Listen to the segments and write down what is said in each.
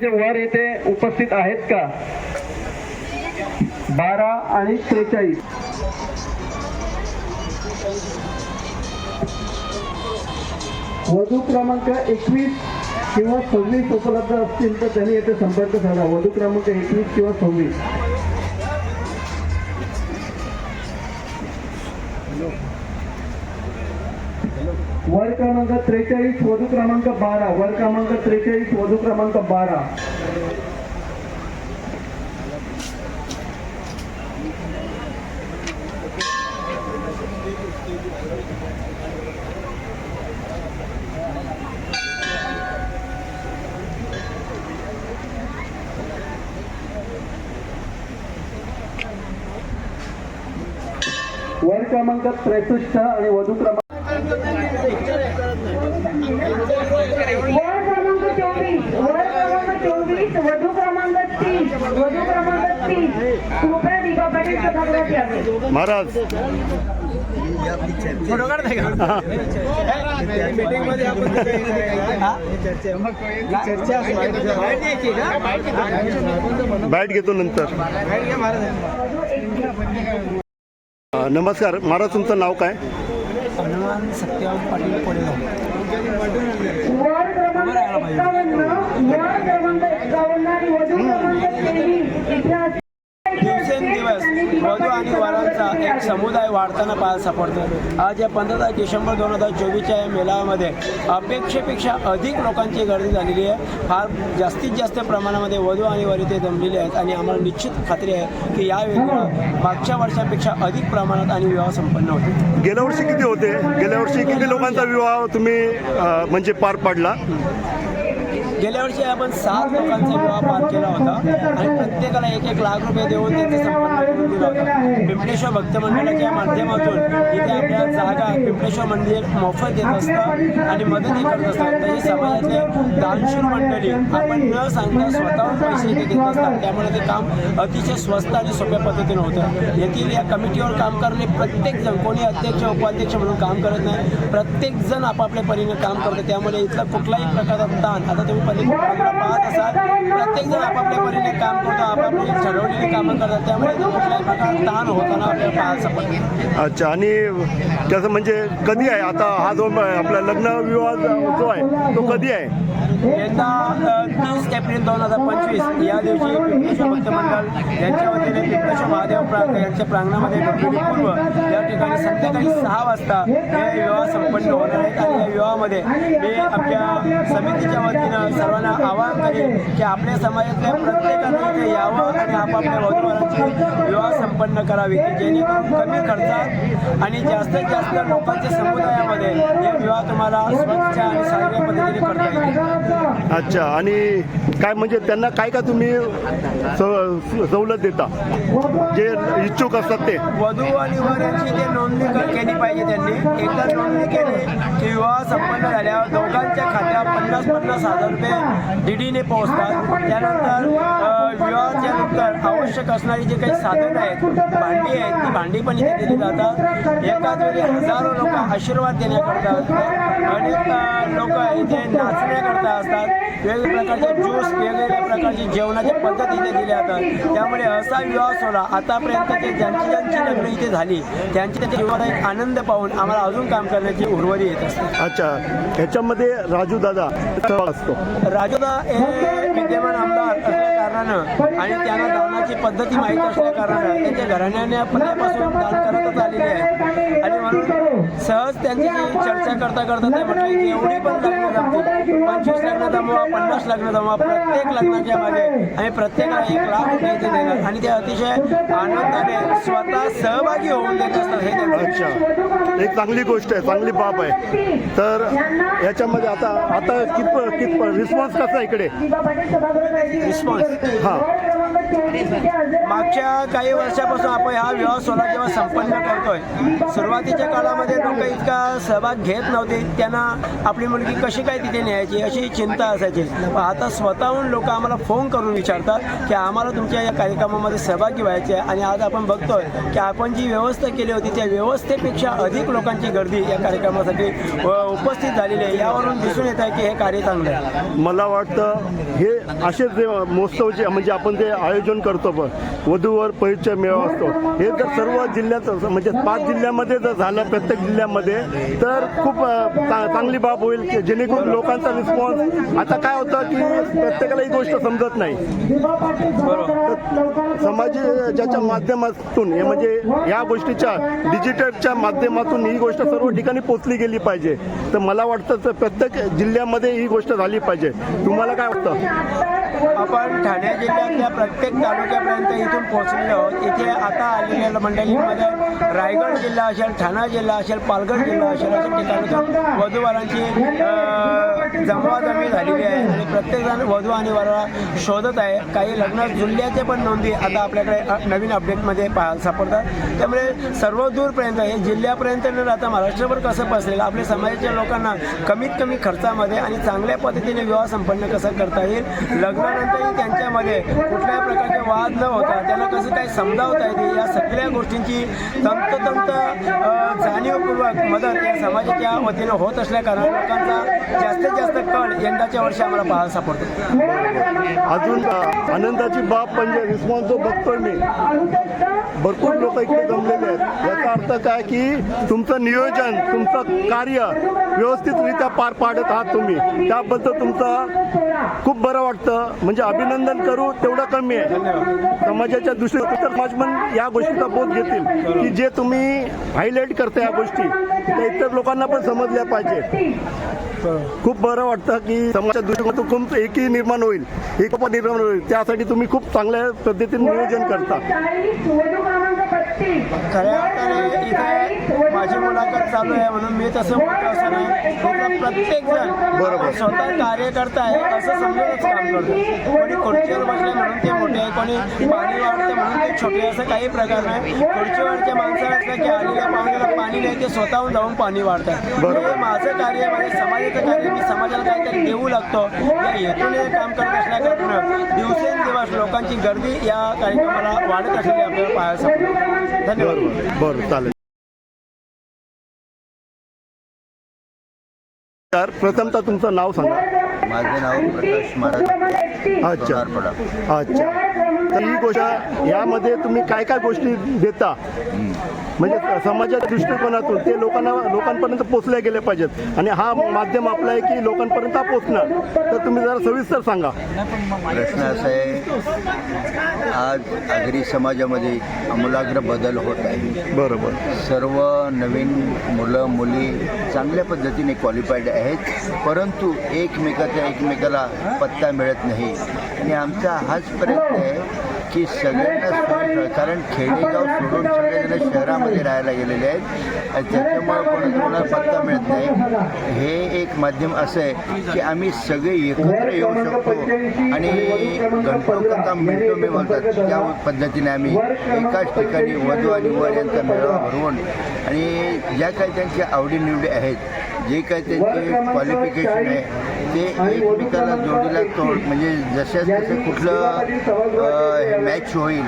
जे वर येथे उपस्थित आहेत का? बारा आणि त्रेचाळीस. वधू क्रमांक एकवीस किंवा सव्वीस उपलब्ध असतील तर त्यांनी येथे संपर्क साधा. वधू क्रमांक एकवीस किंवा सव्वीस. क्रमांक त्रेचाळीस वधू क्रमांक बारा वर क्रमांक त्रेचाळीस वधू क्रमांक बारा. वर क्रमांक त्रेसष्ट आणि वधू क्रमांक वर क्रमांक चोवीस वर क्रमांक चोवीस वधू क्रमांक तीस वधू क्रमांक तीस कृपया दिवा महाराज. फोटो यावे महाराज बॅट घेतो नंतर. नमस्कार. महाराज तुमचं नाव काय? हनुमान सत्यवान पाटील कोळेगाव वर क्रमांक एक्कावन्न वर क्रमांक एक्कावन्न आणि वधू क्रमांक तेवीस इथे दिवसेंदिवस वधू आणि वरांचा एक समुदाय वाढताना पाहायला सापडतो. आज या पंधरा डिसेंबर दोन हजार चोवीसच्या या मेळाव्यामध्ये अपेक्षेपेक्षा अधिक लोकांची गर्दी झालेली आहे. फार जास्तीत जास्त प्रमाणामध्ये वधू आणि वर इथे जमलेले आहेत आणि आम्हाला निश्चित खात्री आहे की यावेळी मागच्या वर्षापेक्षा अधिक प्रमाणात आणि विवाह संपन्न होते गेल्या वर्षी किती होते? गेल्या वर्षी किती लोकांचा विवाह तुम्ही म्हणजे पार पाडला? गेल्या वर्षी आपण सात लोकांचा विवाह पार केला होता आणि प्रत्येकाला एक एक लाख रुपये देऊन त्यांचं संपन्न करून पिंपळेश्वर भक्त मंडळाच्या माध्यमातून इथे आपल्या जागा पिंपळेश्वर मंदिर मोफत देत असतं आणि मदतही करत असतात तरी समाजातले दानशूर मंडळी आपण न सांगता स्वतःहून पैसे इथे देत असतात. त्यामुळे ते काम अतिशय स्वस्त आणि सोप्या पद्धतीनं होतं. येथील या कमिटीवर काम करणे प्रत्येक जण कोणी अध्यक्ष उपाध्यक्ष म्हणून काम करत नाही. प्रत्येक जण आपापल्या परीने काम करतं. त्यामुळे इथला कुठलाही प्रकारचा ताण आता तुम्ही पाहत असाल प्रत्येक जण आपापल्या परीने काम करतो आपापली ठरवलेली कामं करतात त्यामुळे कुठल्याही प्रकारचा ताण होताना आपल्याला पाहायला सापडतो अच्छा आणि त्याचं म्हणजे कधी आहे? आता हा जो आपला लग्न विवाह जो आहे तो कधी आहे? यंदा तीस एप्रिल दोन हजार पंचवीस या दिवशी पिंपळेश्वर मंडळ यांच्या वतीने पिंपळेश्वर महादेव प्रांग यांच्या प्रांगणामध्ये पूर्व या ठिकाणी संध्याकाळी सहा वाजता हे विवाह संपन्न होणार आहेत आणि या विवाहामध्ये मी आपल्या समितीच्या वतीनं सर्वांना आवाहन करेन की आपल्या समाजातल्या प्रत्येकाने ते यावं आणि आपापल्या वधूवरांची विवाह संपन्न करावी की जेणेकरून कमी खर्चात आणि जास्तीत जास्त लोकांच्या समुदायामध्ये हे विवाह तुम्हाला स्वच्छ आणि सार्वजनिक पद्धतीने करता येईल अच्छा आणि काय म्हणजे त्यांना काय का तुम्ही स- सवलत देता? जे इच्छुक असतात ते. वधू आणि वर यांची नोंदणी केली पाहिजे त्यांनी एकदा नोंदणी केली की विवाह संपन्न झाल्यावर दोघांच्या खात्यात पन्नास पन्नास हजार रुपये डीडीने पोहोचतात. त्यानंतर अ, विवाहाच्या नंतर आवश्यक असणारी जे काही साधनं आहेत भांडी आहेत ती भांडी पण इथे दिली जातात. एकाच वेळी हजारो लोक आशीर्वाद देण्याकरता असतात. अनेक लोक इथे नाचण्याकरता असतात. वेगवेगळ्या प्रकारचे ज्यूस वेगवेगळ्या प्रकारची जेवणाची पद्धत इथे दिल्या जातात. त्यामुळे असा विवाह सोहळा आतापर्यंत ते ज्यांची ज्यांची लग्न इथे झाली त्यांची त्याच्या जीवनात एक आनंद पाहून आम्हाला अजून काम करण्याची उर्वरी येत असते. अच्छा. ह्याच्यामध्ये राजू दादा असतो. राजूदा हे विद्यमान आमदार असल्या आणि त्यांना दानाची पद्धती माहीत असल्या कारण त्यांच्या घराण्याने पहिल्यापासून दान करतच आलेले आहे. आणि म्हणून सहज त्यांची जी चर्चा करता करता ते म्हटले की एवढी पण लग्न जमतील. पंचवीस लग्न जमवा पन्नास लग्न जमवा प्रत्येक लग्नाच्या मागे आम्ही प्रत्येकाला एक लाख रुपये देणार. आणि ते अतिशय आनंदाने स्वतः सहभागी होऊन देत असतात. हे त्यांचं अच्छा. एक चांगली गोष्ट आहे चांगली बाब आहे. तर याच्यामध्ये आता आता कित कित रिस्पॉन्स कसा आहे इकडे? Response. हा. मागच्या काही वर्षापासून आपण हा विवाह सोहळा जेव्हा संपन्न करतोय सुरुवातीच्या काळामध्ये लोक इतका सहभाग घेत नव्हते. त्यांना आपली मुलगी कशी काय तिथे न्यायची अशी चिंता असायची. आता स्वतःहून लोक आम्हाला फोन करून विचारतात की आम्हाला तुमच्या या कार्यक्रमामध्ये सहभागी व्हायचे आहे. आणि आज आपण बघतोय की आपण जी व्यवस्था केली होती त्या व्यवस्थेपेक्षा अधिक लोकांची गर्दी या कार्यक्रमासाठी उपस्थित झालेली आहे. यावरून दिसून येत आहे की हे कार्य चांगलं आहे. मला वाटतं हे असे जे महोत्सवचे म्हणजे आपण जे आयोजन करतो पण. वधूवर परिचय मेळावा असतो. हे जर सर्व जिल्ह्यात म्हणजे पाच जिल्ह्यामध्ये जर झालं प्रत्येक जिल्ह्यामध्ये तर खूप चांगली बाब होईल की जेणेकरून लोकांचा रिस्पॉन्स आता काय होतं की प्रत्येकाला ही गोष्ट समजत नाही. समाजाच्या माध्यमातून हे म्हणजे या गोष्टीच्या डिजिटलच्या माध्यमातून ही गोष्ट सर्व ठिकाणी पोचली गेली पाहिजे. तर मला वाटतं तर प्रत्येक जिल्ह्यामध्ये ही गोष्ट झाली पाहिजे. तुम्हाला काय वाटतं? आपण ठाणे जिल्ह्यातल्या प्रत्येक प्रत्येक तालुक्यापर्यंत इथून पोहोचलेलो आहोत. इथे आता आलेल्या मंडळींमध्ये रायगड जिल्हा असेल ठाणा जिल्हा असेल पालघर जिल्हा असेल अशा ठिकाणी वधूवरांची जमवाजमी झालेली आहे. आणि प्रत्येकजण वधू आणि वराला शोधत आहे. काही लग्न जुल्ल्याचे पण नोंदी आता आपल्याकडे नवीन अपडेटमध्ये पाहायला सापडतात. त्यामुळे सर्व दूरपर्यंत हे जिल्ह्यापर्यंत न राहता महाराष्ट्रभर कसं पसरेल आपल्या समाजाच्या लोकांना कमीत कमी खर्चामध्ये आणि चांगल्या पद्धतीने विवाह संपन्न कसं करता येईल लग्नानंतरही त्यांच्यामध्ये कुठल्याही प्रकारचे वाद न होता त्याला कसं काय समजावता येते या सगळ्या गोष्टींची तंतोतंत जाणीवपूर्वक मदत या समाजाच्या वतीनं होत असल्या कारणाने लोकांचा जास्तीत जास्त कळ यंदाच्या वर्षी आम्हाला पाहायला सापडतो. अजून आनंदाची बाब म्हणजे रिस्पॉन्स जो बघतोय मी. भरपूर लोक इकडे जमलेले आहेत. याचा अर्थ काय की तुमचं नियोजन तुमचं कार्य व्यवस्थितरित्या पार पाडत आहात तुम्ही. त्याबद्दल तुमचं खूप बरं वाटतं. म्हणजे अभिनंदन करू तेवढं कमी आहे. समाजाच्या दृष्टीने तर समाज पण या गोष्टीचा बोध घेतील की जे तुम्ही हायलाईट करता या गोष्टी त्या इतर लोकांना पण समजल्या पाहिजे खूप बरं वाटतं की समाजाच्या दृष्टीकोनातून खूप एकही निर्माण होईल एक निर्माण होईल. त्यासाठी तुम्ही खूप चांगल्या पद्धतीने नियोजन करता. खऱ्या अर्थाने इथे माझी मुलाखत चालू आहे म्हणून मी तसं मोठं असं नाही. प्रत्येक जण बरोबर. स्वतः कार्यकर्ता आहे असं समजूनच काम करतो. कोणी खुर्चीवर बसले म्हणून ते मोठे आहे कोणी पाणी वाढते म्हणून ते छोटे असं काही प्रकार नाही. खुर्चीवरच्या माणसाला असलं की आलेल्या पाहुण्याला पाणी नाही ते स्वतःहून जाऊन पाणी वाढतात बरोबर. हे माझं कार्य माझ्या समाजाचं कार्य मी समाजाला काहीतरी देऊ लागतो. या हेतूने हे काम करत असल्याकारणानं दिवसेंदिवस लोकांची गर्दी या कार्यक्रमाला वाढत असलेली आपल्याला पाहायला धन्यवाद. बरोबर बरं चालेल. तर प्रथमतः तुमचं नाव सांगा. माझे नाव प्रकाश महाराज अच्छा. अच्छा. तर ही गोष्ट यामध्ये तुम्ही काय काय गोष्टी देता? म्हणजे समाजाच्या दृष्टिकोनातून ते लोकांना लोकांपर्यंत पोचल्या गेले पाहिजेत. आणि हा माध्यम आपला आहे की लोकांपर्यंत पोचणार तर तुम्ही जरा सविस्तर सांगा. प्रश्न असा आहे आज आगरी समाजामध्ये आमूलाग्र बदल होत आहे. बरोबर. सर्व नवीन मुलं मुली चांगल्या पद्धतीने क्वालिफाईड आहेत परंतु एकमेकाच्या एकमेकाला पत्ता मिळत नाही. आणि आमचा हाच प्रयत्न आहे की सगळ्यांना कारण खेडेगाव सोडून सगळेजण शहरामध्ये राहायला गेलेले आहेत. आणि त्याच्यामुळे कोणाला कोणाला पत्ता मिळत नाही. हे एक माध्यम असं आहे की आम्ही सगळे एकत्र येऊ शकतो आणि घंटो कथा मिळतो मी बोलतात त्या पद्धतीने आम्ही एकाच ठिकाणी वधू आणि वर यांचा मेळावा भरवून आणि ज्या काही त्यांच्या आवडीनिवडी आहेत जे काही त्यांचे क्वालिफिकेशन आहे ते एकमेकाला जोडीला तोड म्हणजे जशाच तसं कुठलं मॅच होईल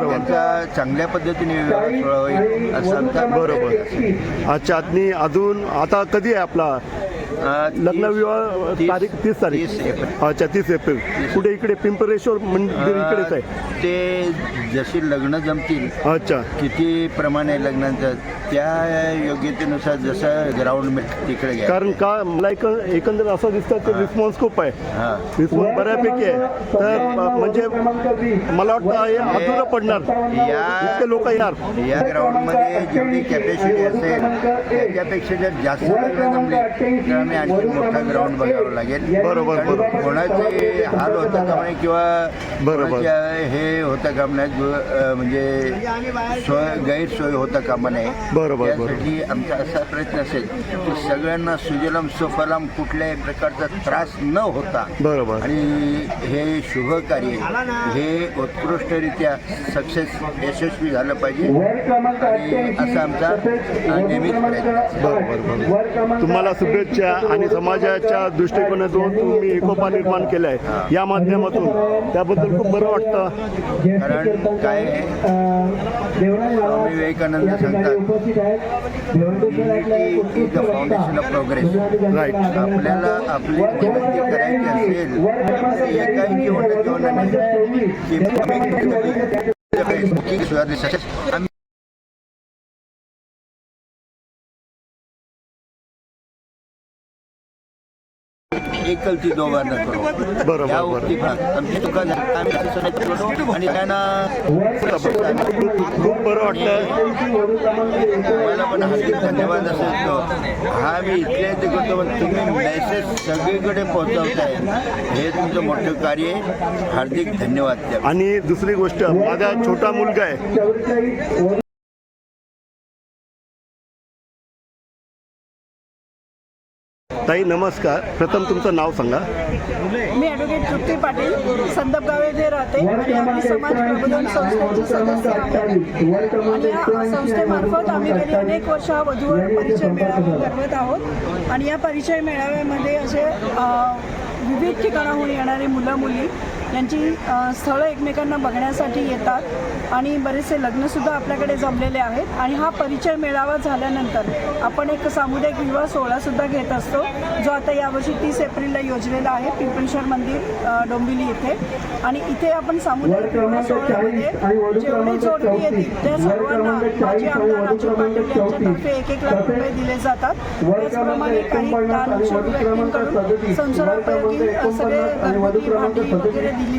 त्यांचा चांगल्या पद्धतीने होईल असं आमचा बरोबर. अच्छा आणि अजून आता कधी आहे आपला लग्न विवाह तारीख तीस तारीख. तीस एप्रिल. अच्छा तीस एप्रिल. कुठे इकडे? पिंपरेश्वर मंदिर इकडेच आहे. ते जशी लग्न जमतील अच्छा. किती प्रमाणे लग्नाचं त्या योग्यतेनुसार जसं ग्राउंड मिळतं तिकडे घ्या कारण का मला एक एकंदर असं दिसतं की रिस्पॉन्स खूप आहे. हां. रिस्पॉन्स बऱ्यापैकी आहे. तर म्हणजे मला वाटतं हे अधुरं पडणार. या इतके लोक येणार. या ग्राउंडमध्ये जेवढी कॅपॅसिटी असेल त्याच्यापेक्षा जर जास्त लग्न जमली तर प्रमाणे आणखी मोठा ग्राउंड बघावं लागेल बरोबर, बरोबर. कोणाचे हाल होता कामा नये किंवा बरोबर. कोणाच्या हे होता कामा नये जो, अ, म्हणजे सोय गैरसोय होता कामा नये बरोबर, बरोबर. त्यासाठी आमचा असा प्रयत्न असेल की सगळ्यांना सुजलम सुफलम कुठल्याही प्रकारचा त्रास न होता बरोबर. आणि हे शुभ कार्य हे उत्कृष्टरित्या सक्सेस यशस्वी झालं पाहिजे आणि असा आमचा अ, नेहमीच प्रयत्न असेल. बरोबर बरोबर तुम्हाला शुभेच्छा आणि समाजाच्या दृष्टिकोनातून तुम्ही एकोपा निर्माण केला आहे या माध्यमातून त्याबद्दल खूप बरं वाटतं कारण काय स्वामी विवेकानंद सांगतात foundation of progress. Right. आपल्याला आपली प्रगती करायची असेल सुधारणे सक्सेस आम्ही एकलती दोघां न करू. बरोबर, या बरोबर. आमची चुका झाली आम्ही आणि त्यांना खूप खूप बरं वाटतं तुम्हाला पण हार्दिक धन्यवाद असेल तो हा मी इथल्या इथे करतो पण तुम्ही मेसेज सगळीकडे पोहोचवताय. हे तुमचं मोठं कार्य आहे. हार्दिक धन्यवाद. त्या आणि दुसरी गोष्ट माझा छोटा मुलगा आहे. ताई नमस्कार. प्रथम तुमचं नाव सांगा. मी ॲडव्होकेट तृप्ती पाटील संदपगाव येथे राहते आणि आम्ही समाज प्रबोधन संस्थेची सदस्य आहे आणि या संस्थेमार्फत आम्ही गेली अनेक वर्ष हा वधूवर परिचय मेळावा करवत आहोत. आणि या परिचय मेळाव्यामध्ये असे विविध ठिकाणाहून येणारी मुलं मुली यांची स्थळं एकमेकांना बघण्यासाठी येतात आणि बरेचसे लग्नसुद्धा आपल्याकडे जमलेले आहेत. आणि हा परिचय मेळावा झाल्यानंतर आपण एक सामुदायिक विवाह सोहळासुद्धा घेत असतो जो आता यावर्षी तीस एप्रिलला योजलेला आहे पिंपळेश्वर मंदिर डोंबिवली इथे. आणि इथे आपण सामुदायिक विवाह सोहळ्यामध्ये जेवढे जोडपी येतील त्या सर्वांना माजी आमदार राजू पाटील यांच्यातर्फे एक एक लाख रुपये दिले जातात. त्याचप्रमाणे काही दानशूर व्यक्तींकडून संसारोपयोगी सगळे घरगुती भांडी वगैरे दिली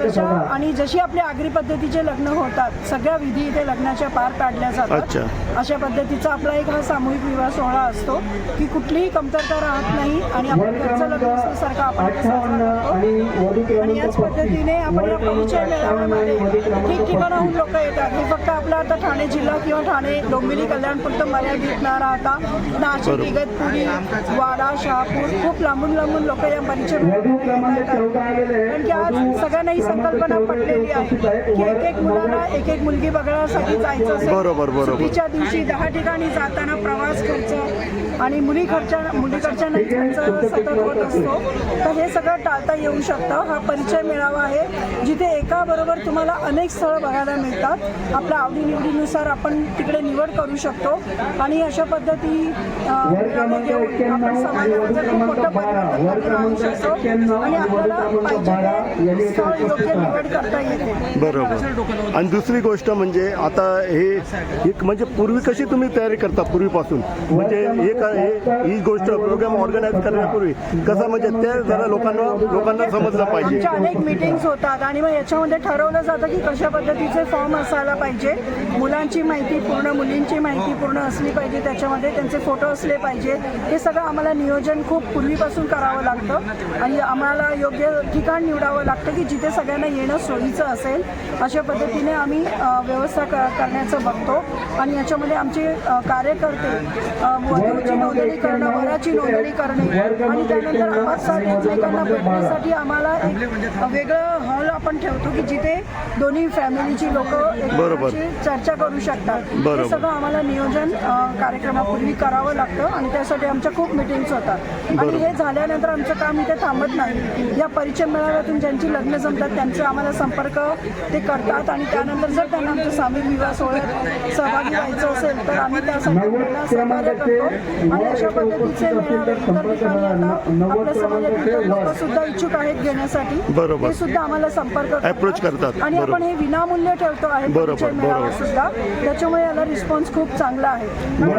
तशा आणि जशी आपल्या आगरी पद्धतीचे लग्न होतात सगळ्या विधी इथे लग्नाच्या पार पाडल्या अच्छा. जातात अशा पद्धतीचा आपला एक हा सामूहिक विवाह सोहळा असतो की कुठलीही कमतरता राहत नाही आणि आपण घरचं लग्न असल्यासारखं आपण आणि याच पद्धतीने आपण या परिचय मेळाव्यामध्ये ठिकठिकाणाहून लोक येतात. हे फक्त आपला आता ठाणे जिल्हा किंवा ठाणे डोंबिवली कल्याणपुरतं मर्यादित न राहता नाशिक इगतपुरी वाडा शहापूर खूप लांबून लांबून लोक या परिचय कारण की आज सगळ्यांना ही संकल्पना पडलेली आहे की एक एक मुलाला एक एक मुलगी बघण्यासाठी जायचं असेल. बरोबर, बरोबर. दिवशी दहा ठिकाणी जाताना प्रवास खर्च आणि मुली खर्च मुलीकडच्या नाही खर्च सतत होत असतो. तर हे सगळं टाळता येऊ शकतं. हा परिचय मेळावा आहे. जिथे एका बरोबर तुम्हाला अनेक स्थळं बघायला मिळतात. आपल्या आवडीनिवडीनुसार आपण तिकडे निवड करू शकतो. आणि अशा पद्धती आपण समाजामध्ये खूप मोठं परिवर्तन आणू शकतो. आणि आपल्याला पाहिजे योग्य निवड करता येते. बरोबर. आणि दुसरी गोष्ट म्हणजे आता हे एक म्हणजे पूर्वी कशी तुम्ही तयारी करता पूर्वीपासून? म्हणजे हे का- हे- ही गोष्ट प्रोग्राम ऑर्गनाईज करण्यापूर्वी कसं म्हणजे ते जरा लोकांना लोकांना समजलं पाहिजे. आमच्या अनेक मिटिंग्स होतात आणि मग याच्यामध्ये ठरवलं जातं की कशा पद्धतीचे फॉर्म असायला पाहिजे. मुलांची माहिती पूर्ण मुलींची माहिती पूर्ण असली पाहिजे त्याच्यामध्ये त्यांचे फोटो असले पाहिजे. हे सगळं आम्हाला नियोजन खूप पूर्वीपासून करावं लागतं. आणि आम्हाला योग्य ठिकाण निवडावं लागतं की जिथे सगळ्यांना येणं सोयीचं असेल अशा पद्धतीने आम्ही व्यवस्था क करण्याचं बघतो. आणि याच्यामध्ये आमचे कार्यकर्ते वधूची नोंदणी करणं वराची नोंदणी करणे आणि त्यानंतर आपापसात एकमेकांना भेटण्यासाठी आम्हाला एक वेगळं हॉल आपण ठेवतो की जिथे दोन्ही फॅमिलीची लोक. चर्चा करू शकतात. हे सगळं आम्हाला नियोजन कार्यक्रमापूर्वी करावं लागतं आणि त्यासाठी आमच्या खूप मिटिंग्स होतात. आणि हे झाल्यानंतर आमचं काम इथे थांबत नाही. या परिचय मेळाव्यातून ज्यांची लग्न जमतात त्यांचे आम्हाला संपर्क ते करतात आणि त्यानंतर जर त्यांना आमच्या सामूहिक विवाह सोहळ्यात सहभागी व्हायचं असेल तर आम्ही त्यासाठी त्यांना सहकार्य करतो. आणि अशा पद्धतीचे मेळावे इतर ठिकाणी आता आपल्या समाजातील लोक सुद्धा इच्छुक आहेत घेण्यासाठी. बरोबर. ते सुद्धा आम्हाला संपर्क Approach करतात. आणि आपण. हे विनामूल्य ठेवतो आहे. मेळावा बरोबर. सुद्धा. त्याच्यामुळे याला रिस्पॉन्स खूप चांगला आहे.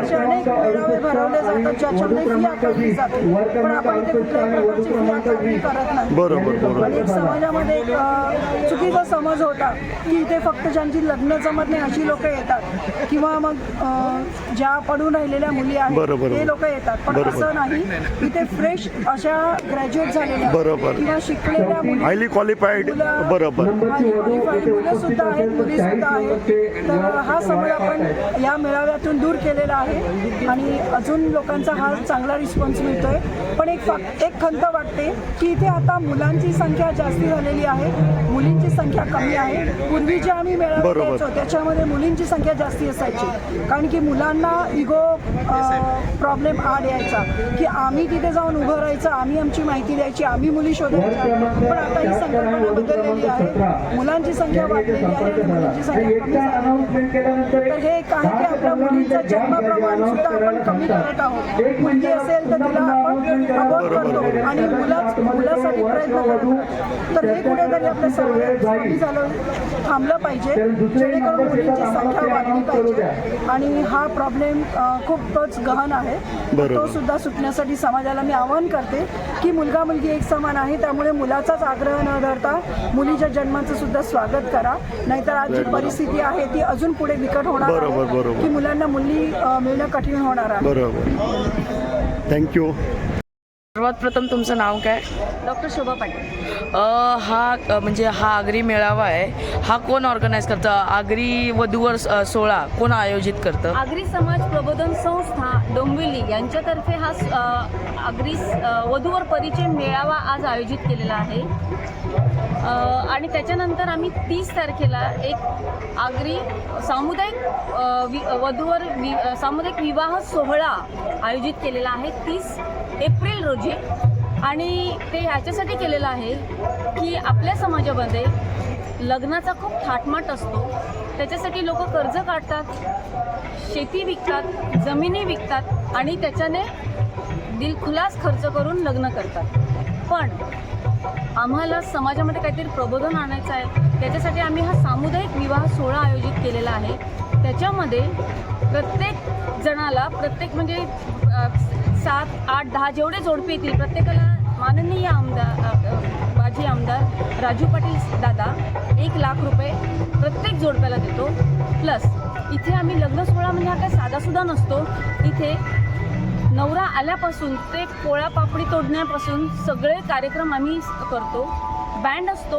असे अनेक मेळावे भरवले जातात ज्याच्यामध्ये फी आकारली जाते. पण आपण इथे कुठल्याही वर्षाची फी आम्ही करत नाही. बरोबर. एक समाजामध्ये एक चुकीचा समज होता की इथे फक्त ज्यांची लग्न जमत नाही अशी लोक येतात. किंवा मग ज्या पडून राहिलेल्या मुली. आहेत ते लोक येतात. पण. असं नाही. इथे फ्रेश अशा ग्रॅज्युएट झालेल्या बरोबर. किंवा शिकलेल्या मुली हायली क्वालिफाईड बरोबर. मुलं सुद्धा आहेत मुली सुद्धा आहेत. तर हा समज आपण या मेळाव्यातून दूर केलेला आहे. आणि अजून लोकांचा हा चांगला रिस्पॉन्स मिळतोय. पण एक एक खंत वाटते की इथे आता मुलांची संख्या जास्ती झालेली आहे. मुलींची संख्या कमी आहे. पूर्वी जे आम्ही मेळावे. घ्यायचो त्याच्यामध्ये मुलींची संख्या जास्ती असायची. कारण की मुलांना इगो प्रॉब्लेम आड यायचा. की आम्ही तिथे जाऊन उभं राहायचं आम्ही आमची माहिती द्यायची आम्ही मुली शोधायच्या पण आता ही संकल्पना बदललेली आहे. मुलांची संख्या वाढलेली आहे आणि मुलींची संख्या कमी झाली तर हे एक आहे की आपल्या मुलींचं जन्म प्रमाण सुद्धा आपण कमी करत आहोत. मुलगी असेल तर तिला आपण अबॉर्ट करतो. आणि मुलाच मुलासाठी प्रयत्न करतो तर हे कुठेतरी आपल्या कमी झालं. थांबलं पाहिजे. जेणेकरून मुलींची संख्या वाढली पाहिजे. आणि हा प्रॉब्लेम खूपच गहन आहे. तो सुद्धा सुटण्यासाठी समाजाला मी आवाहन करते की मुलगा मुलगी एक समान आहे त्यामुळे मुलाचाच आग्रह न धरता मुलीच्या जन्माचं सुद्धा स्वागत करा. नाहीतर आज जी परिस्थिती आहे ती अजून पुढे बिकट होणार आहे. की मुलांना मुली मिळणं कठीण होणार आहे. थँक्यू सर्वात प्रथम तुमचं नाव काय? डॉक्टर शोभा पाटील. हा म्हणजे हा आगरी मेळावा आहे. हा कोण ऑर्गनाईज करतं? आगरी वधूवर सोहळा कोण आयोजित करतं? आगरी समाज प्रबोधन संस्था डोंबिवली यांच्यातर्फे हा आगरी वधूवर परिचय मेळावा आज आयोजित केलेला आहे. आणि त्याच्यानंतर आम्ही तीस तारखेला एक आगरी सामुदायिक वि- वधूवर वि सामुदायिक विवाह सोहळा आयोजित केलेला आहे तीस एप्रिल रोजी. आणि ते ह्याच्यासाठी केलेलं आहे की आपल्या समाजामध्ये लग्नाचा खूप थाटमाट असतो. त्याच्यासाठी लोक कर्ज काढतात शेती विकतात जमिनी विकतात आणि त्याच्याने दिलखुलास खर्च करून लग्न करतात. पण आम्हाला समाजामध्ये काहीतरी प्रबोधन आणायचं आहे. त्याच्यासाठी आम्ही हा सामुदायिक विवाह सोहळा आयोजित केलेला आहे. त्याच्यामध्ये प्रत्येक जणाला प्रत्येक म्हणजे सात आठ दहा जेवढे जोडपे येतील प्रत्येकाला माननीय आमदार माजी आमदार राजू पाटील दादा एक लाख रुपये प्रत्येक जोडप्याला देतो. प्लस इथे आम्ही लग्न सोहळा म्हणजे हा काय साधासुद्धा नसतो. इथे नवरा आल्यापासून ते पोळ्या पापडी तोडण्यापासून सगळे कार्यक्रम आम्ही करतो. बँड असतो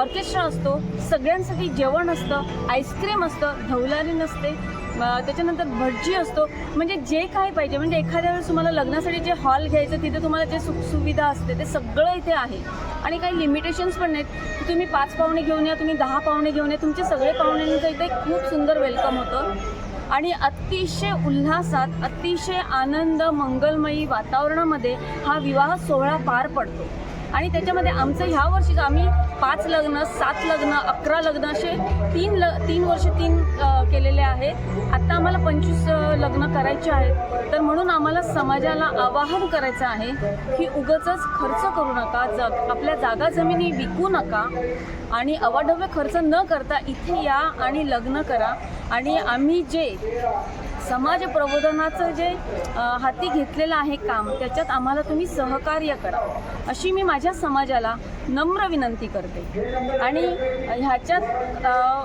ऑर्केस्ट्रा असतो सगळ्यांसाठी जेवण असतं आईस्क्रीम असतं ढवलारी नसते त्याच्यानंतर भटजी असतो. म्हणजे जे काही पाहिजे म्हणजे एखाद्या वेळेस तुम्हाला लग्नासाठी जे हॉल घ्यायचं तिथे तुम्हाला जे सुखसुविधा असते ते सगळं इथे आहे. आणि काही लिमिटेशन्स पण नाहीत. की तुम्ही पाच पाहुणे घेऊन या तुम्ही दहा पाहुणे घेऊन या तुमचे सगळे पाहुण्यांचं इथे खूप सुंदर वेलकम होतं. आणि अतिशय उल्हासात अतिशय आनंद मंगलमयी वातावरणामध्ये हा विवाह सोहळा पार पडतो. आणि त्याच्यामध्ये आमचं ह्या वर्षीचं आम्ही पाच लग्न सात लग्न अकरा लग्न असे तीन ल तीन वर्ष तीन केलेले आहेत. आत्ता आम्हाला पंचवीस लग्न करायचे आहेत. तर म्हणून आम्हाला समाजाला आवाहन करायचं आहे की उगच खर्च करू नका जग आपल्या जागा जमिनी विकू नका आणि अवाढव्य खर्च न करता इथे या आणि लग्न करा. आणि आम्ही जे समाज प्रबोधनाचं जे हाती घेतलेलं आहे काम त्याच्यात आम्हाला तुम्ही सहकार्य करा. अशी मी माझ्या समाजाला नम्र विनंती करते. आणि ह्याच्यात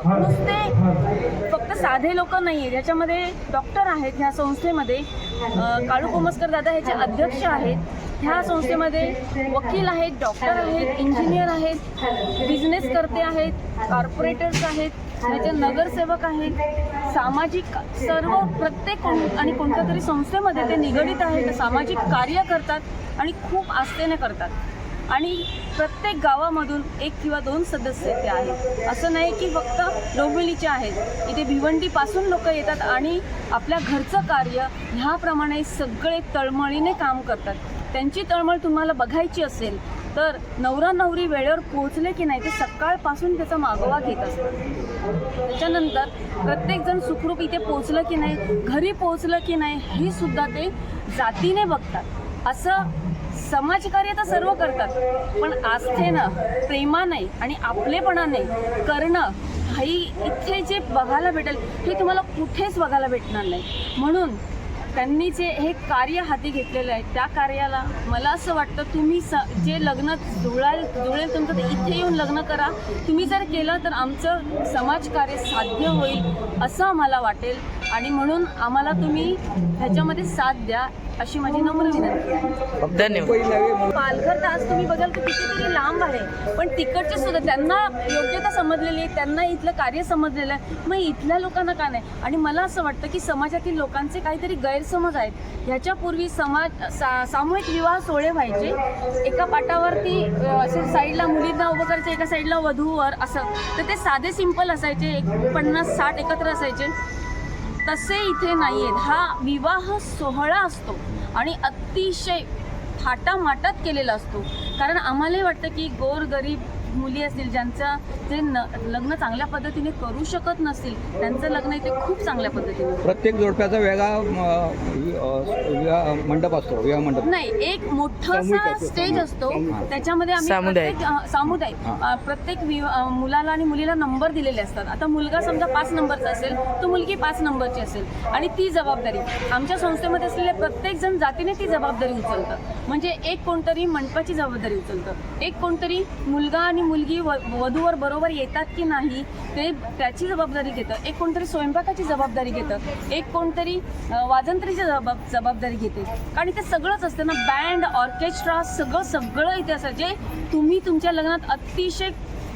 नुसते फक्त साधे लोक नाही आहेत ह्याच्यामध्ये डॉक्टर आहेत ह्या संस्थेमध्ये काळू कोमस्कर दादा ह्याचे अध्यक्ष आहेत ह्या संस्थेमध्ये वकील आहेत डॉक्टर आहेत इंजिनियर आहेत बिझनेसकर्ते आहेत कॉर्पोरेटर्स आहेत जे नगरसेवक आहेत सामाजिक सर्व प्रत्येक कोण आणि कोणत्या तरी संस्थेमध्ये ते निगडित आहेत सामाजिक कार्य करतात आणि खूप आस्थेने करतात. आणि प्रत्येक गावामधून एक किंवा दोन सदस्य ते आहेत. असं नाही की फक्त डोंबिवलीचे आहेत. इथे भिवंडीपासून लोक येतात आणि आपल्या घरचं कार्य ह्याप्रमाणे सगळे तळमळीने काम करतात. त्यांची तळमळ तुम्हाला बघायची असेल तर नवरा नवरी वेळेवर पोहोचले की नाही ते सकाळपासून त्याचा मागोवा घेत असतात. त्याच्यानंतर प्रत्येकजण सुखरूप इथे पोहोचलं की नाही घरी पोहोचलं की नाही हे सुद्धा ते जातीने बघतात. असं समाजकार्य तर सर्व करतात पण आस्थेनं प्रेमाने आणि आपलेपणाने करणं ही इथे जे बघायला भेटेल हे तुम्हाला कुठेच बघायला भेटणार नाही. म्हणून त्यांनी जे हे कार्य हाती घेतलेलं आहे त्या कार्याला मला असं वाटतं तुम्ही स जे लग्न जुळाल जुळेल तुमचं ते इथे येऊन लग्न करा. तुम्ही जर केलं तर आमचं समाजकार्य साध्य होईल असं आम्हाला वाटेल. आणि म्हणून आम्हाला तुम्ही ह्याच्यामध्ये साथ द्या. अशी माझी नम्र विनंती आहे. धन्यवाद. पालघर तर आज तुम्ही बघाल तर कितीतरी लांब आहे पण तिकडचे सुद्धा त्यांना योग्यता समजलेली आहे त्यांना इथलं कार्य समजलेलं आहे. मग इथल्या लोकांना का नाही? आणि मला असं वाटतं की समाजातील लोकांचे काहीतरी गैरसमज आहेत. ह्याच्यापूर्वी समाज सा सामूहिक विवाह सोहळे व्हायचे. एका पाटावरती असे साईडला मुलींना उभं करायचं एका साईडला वधूवर असं. तर ते साधे सिंपल असायचे एक पन्नास साठ एकत्र असायचे. तसे इथे नाही आहेत हा विवाह सोहळा असतो आणि अतिशय थाटामाटात केलेला असतो. कारण आम्हालाही वाटतं की गोर गरीब मुली असतील ज्यांचं जे न लग्न चांगल्या पद्धतीने करू शकत नसतील त्यांचं लग्न इथे खूप चांगल्या पद्धतीने. प्रत्येक जोडप्याचा वेगळा मंडप असतो विवाह मंडप. नाही एक मोठासा स्टेज असतो त्याच्यामध्ये आम्ही. प्रत्येक सामुदायिक. प्रत्येक मुलाला आणि मुलीला नंबर दिलेले असतात. आता मुलगा समजा पाच नंबरचा असेल तर मुलगी पाच नंबरची असेल. आणि ती जबाबदारी. आमच्या संस्थेमध्ये असलेले प्रत्येक जण जातीने ती जबाबदारी उचलतं. म्हणजे एक कोणतरी मंडपाची जबाबदारी उचलतं. एक कोणतरी मुलगा आणि मुलगी व वधूवर बरोबर येतात की नाही ते त्याची जबाबदारी घेतं. एक कोणतरी स्वयंपाकाची जबाबदारी घेतं. एक कोणतरी वाजंत्रीची जबाब जबाबदारी घेते. कारण इथे सगळंच असतं ना बँड ऑर्केस्ट्रा सगळं सगळं इथे असतं. जे तुम्ही तुमच्या लग्नात अतिशय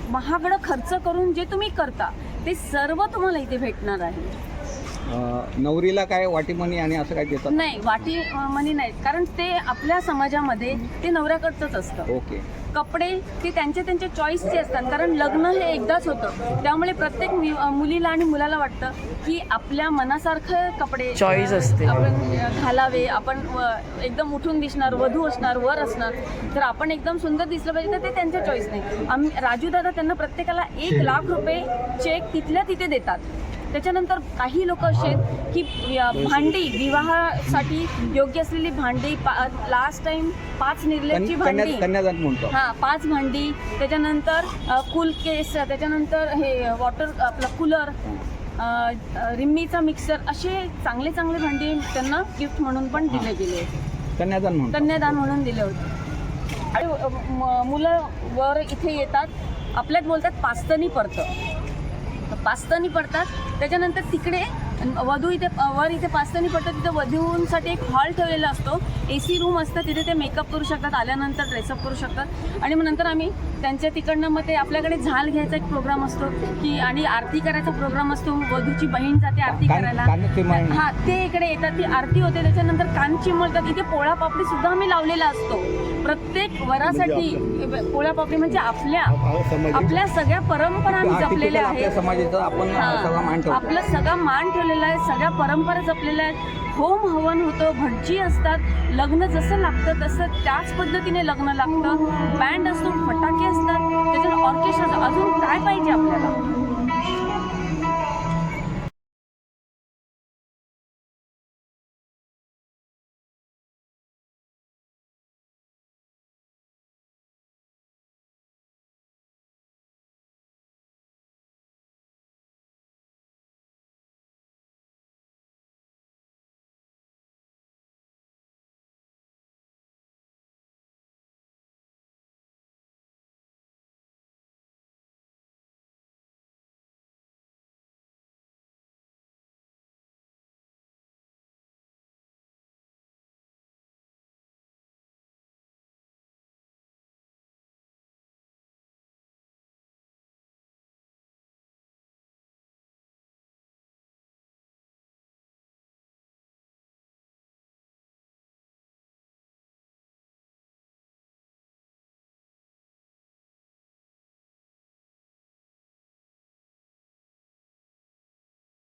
महागडं खर्च करून जे तुम्ही करता ते सर्व तुम्हाला इथे भेटणार आहे. नवरीला काय वाटीमणी आणि असं काय देतात? नाही वाटी मनी नाही कारण ते आपल्या समाजामध्ये ते नवऱ्याकडचंच असतं. ओके. कपडे ते त्यांच्या त्यांच्या चॉईसचे असतात. कारण लग्न हे एकदाच होतं. त्यामुळे प्रत्येक मुलीला आणि मुलाला वाटतं की आपल्या मनासारखं कपडे Choice असते. आपण घालावे. आपण व- एकदम उठून दिसणार वधू असणार वर असणार. तर आपण एकदम सुंदर दिसलं पाहिजे तर ते त्यांच्या चॉईस नाही. आम्ही राजू दादा त्यांना प्रत्येकाला एक लाख रुपये चेक तिथल्या तिथे देतात. त्याच्यानंतर काही लोक असे आहेत की भांडी विवाहासाठी योग्य असलेली भांडी लास्ट टाइम पाच निर्लेपची कन्या भांडी. कन्यादान म्हणतो. हां पाच भांडी. त्याच्यानंतर कूल केस त्याच्यानंतर हे वॉटर आपलं कूलर रिम्मीचा मिक्सर असे चांगले चांगले भांडी त्यांना गिफ्ट म्हणून पण दिले गेले कन्यादान म्हणतो. कन्यादान म्हणून दिले होते. आणि मुलं वर इथे येतात. आपल्यात बोलतात पास्तनी पडतं. पास्तनी पडतात. त्याच्यानंतर तिकडे वधू इथे वर इथे पास्तनी पडतं तिथे वधूंसाठी एक हॉल ठेवलेला असतो. ए सी रूम असतं तिथे ते मेकअप करू शकतात आल्यानंतर ड्रेसअप करू शकतात. आणि मग नंतर आम्ही त्यांच्या तिकडनं मग ते आपल्याकडे झाल घ्यायचा एक प्रोग्राम असतो की आणि आरती करायचा प्रोग्राम असतो वधूची बहीण जाते आरती करायला. हा ते इकडे येतात ती आरती होते त्याच्यानंतर कान चिमळतात इथे पोळा पापडी सुद्धा आम्ही लावलेला असतो. प्रत्येक वरासाठी पोळा पापडी म्हणजे आपल्या आपल्या सगळ्या परंपरा आम्ही जपलेल्या आहेत. हा. सगळा मान ठेवतो. आपलं आहे सगळ्या परंपरा जपलेल्या आहेत होम हवन होतं भटजी असतात लग्न जसं लागतं तसं त्याच पद्धतीने लग्न लागतं बँड असतो फटाके असतात त्याच्यात ऑर्केस्ट्रा असतं. अजून काय पाहिजे आपल्याला